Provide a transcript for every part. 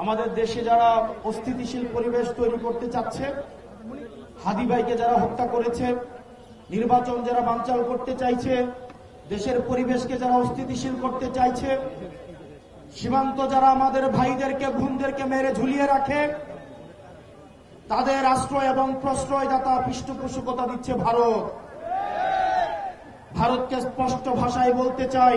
আমাদের দেশে যারা অস্থিতিশীল পরিবেশ তৈরি করতে চাচ্ছে, হাদি ভাইকে যারা হত্যা করেছে, নির্বাচন যারা বানচাল করতে চাইছে, দেশের পরিবেশকে যারা অস্থিতিশীল করতে চাইছে, সীমান্ত যারা আমাদের ভাইদেরকে, বোনদেরকে মেরে ঝুলিয়ে রাখে, তাদের আশ্রয় এবং প্রশ্রয়দাতা পৃষ্ঠপোষকতা দিচ্ছে ভারত। ভারতকে স্পষ্ট ভাষায় বলতে চাই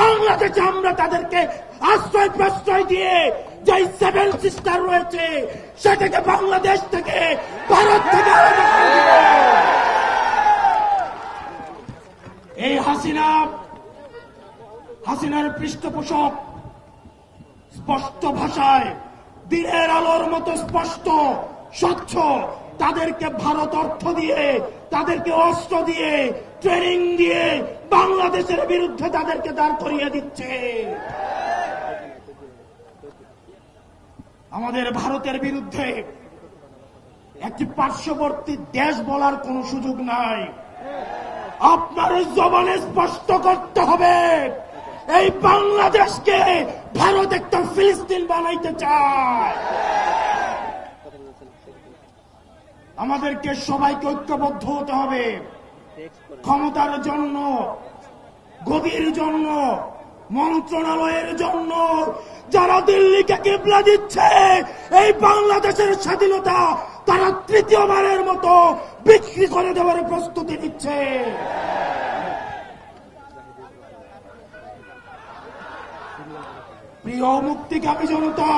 বাংলাদেশে আমরা তাদেরকে আশ্রয় প্রশ্রয় দিয়ে যে সেভেন সিস্টার রয়েছে, সেটাকে বাংলাদেশ থেকে, ভারত থেকে। এই হাসিনা, হাসিনার পৃষ্ঠপোষক স্পষ্ট ভাষায়, দিনের আলোর মতো স্পষ্ট স্বচ্ছ। তাদেরকে ভারত অর্থ দিয়ে, তাদেরকে অস্ত্র দিয়ে, ট্রেনিং দিয়ে বাংলাদেশের বিরুদ্ধে তাদেরকে দাঁড় করিয়ে দিচ্ছে। আমাদের ভারতের বিরুদ্ধে একটি পার্শ্ববর্তী দেশ বলার কোনো সুযোগ নাই। আপনার জবানে স্পষ্ট করতে হবে, এই বাংলাদেশকে ভারত একটা ফিলিস্তিন বানাইতে চায়। আমাদেরকে সবাইকে ঐক্যবদ্ধ হতে হবে। ক্ষমতার জন্য গদির জন্য, মন্ত্রণালয়ের জন্য, যারা দিল্লিকে কিবলা দিচ্ছে, এই বাংলাদেশের স্বাধীনতা তারা তৃতীয়বারের মতো বিক্রি করে দেওয়ার প্রস্তুতি নিচ্ছে। প্রিয় মুক্তিকামী জনতা,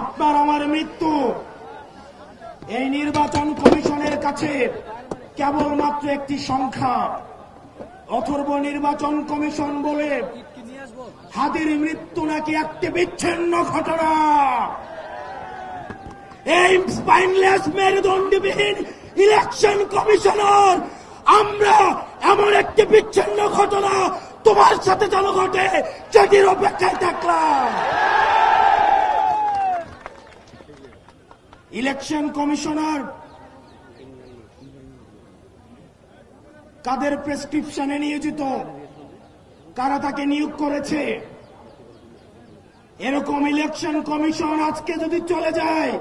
আপনার আমার মৃত্যু এই নির্বাচন কমিশনের কাছে কেবলমাত্র একটি সংখ্যা। অথর্ব নির্বাচন কমিশন বলে হাদির মৃত্যু নাকি একটি বিচ্ছিন্ন ঘটনা? এই স্পাইনলেস মেরুদণ্ডবিহীন ইলেকশন কমিশনার, আমরা এমন একটি বিচ্ছিন্ন ঘটনা তোমার সাথে যেন ঘটে, সেটির অপেক্ষায় থাকলাম। ইলেকশন কমিশনার, কাদের প্রেসক্রিপশনে নিয়োজিত, কারা তাকে নিয়োগ করেছে? এরকম ইলেকশন কমিশন আজকে যদি চলে যায়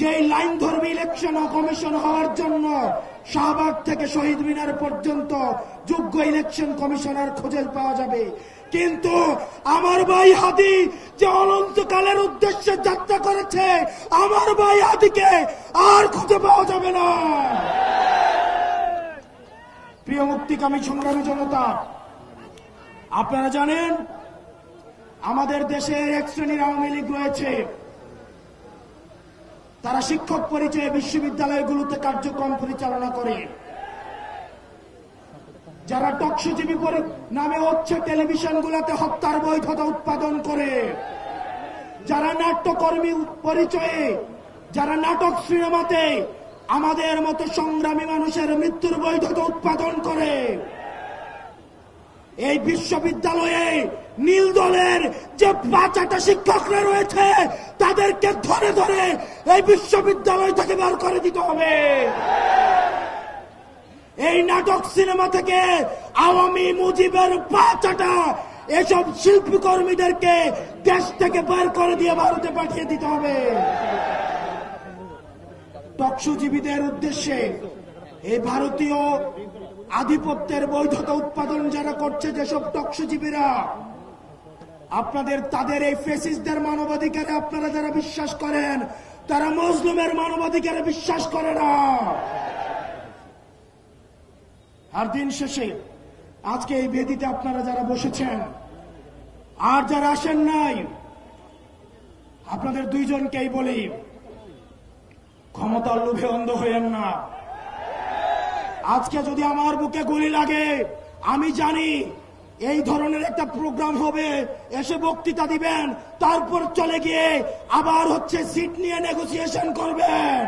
যে লাইন ধর্মী ইলেকশন কমিশন হওয়ার জন্য শাহবাগ থেকে শহীদ মিনার পর্যন্ত যোগ্য ইলেকশন কমিশনার খুঁজে পাওয়া যাবে। কিন্তু আমার ভাই হাদি যে অনন্তকালের উদ্দেশ্যে যাত্রা করেছে, আমার ভাই হাদিকে আর খুঁজে পাওয়া যাবে না। প্রিয় মুক্তিকামী সংগ্রামী জনতা, আপনারা জানেন আমাদের দেশের এক শ্রেণির আওয়ামী লীগ রয়েছে। তারা শিক্ষক পরিচয়ে বিশ্ববিদ্যালয়গুলোতে কার্যক্রম পরিচালনা করে। যারা টকসজীবী পরি- নামে হচ্ছে টেলিভিশনগুলোতে হত্যার বৈধতা উৎপাদন করে। যারা নাট্যকর্মী পরিচয়ে, যারা নাটক সিনেমাতে আমাদের মতো সংগ্রামী মানুষের মৃত্যুর বৈধতা উৎপাদন করে। এই বিশ্ববিদ্যালয়ে নীল দলের যে পাঁচাটা শিক্ষকরা রয়েছে, তাদেরকে ধরে ধরে এই বিশ্ববিদ্যালয় থেকে বের করে দিতে হবে। এই নাটক সিনেমা থেকে আওয়ামী মুজিবের পাঁচাটা এসব শিল্পী কর্মীদেরকে দেশ থেকে বের করে দিয়ে ভারতে পাঠিয়ে দিতে হবে। টকসুজীবীদের উদ্দেশ্যে এই ভারতীয় আধিপত্যের বৈধতা উৎপাদন যারা করছে যেসব টকসুজীবীরা আপনাদের, তাদের এই ফেসিসদের মানবাধিকারে আপনারা যারা বিশ্বাস করেন, তারা মজলুমের মানবাধিকারে বিশ্বাস করে না। আর দিন শেষে আজকে এই বেদিতে আপনারা যারা বসেছেন, আর যারা আসেন নাই, আপনাদের দুইজনকেই বলি, ক্ষমতার লোভে অন্ধ হইয়েন না। আজকে যদি আমার বুকে গুলি লাগে, আমি জানি এই ধরনের একটা প্রোগ্রাম হবে, এসে বক্তৃতা দিবেন, তারপর চলে গিয়ে আবার হচ্ছে সিট নিয়ে নেগোসিয়েশন করবেন।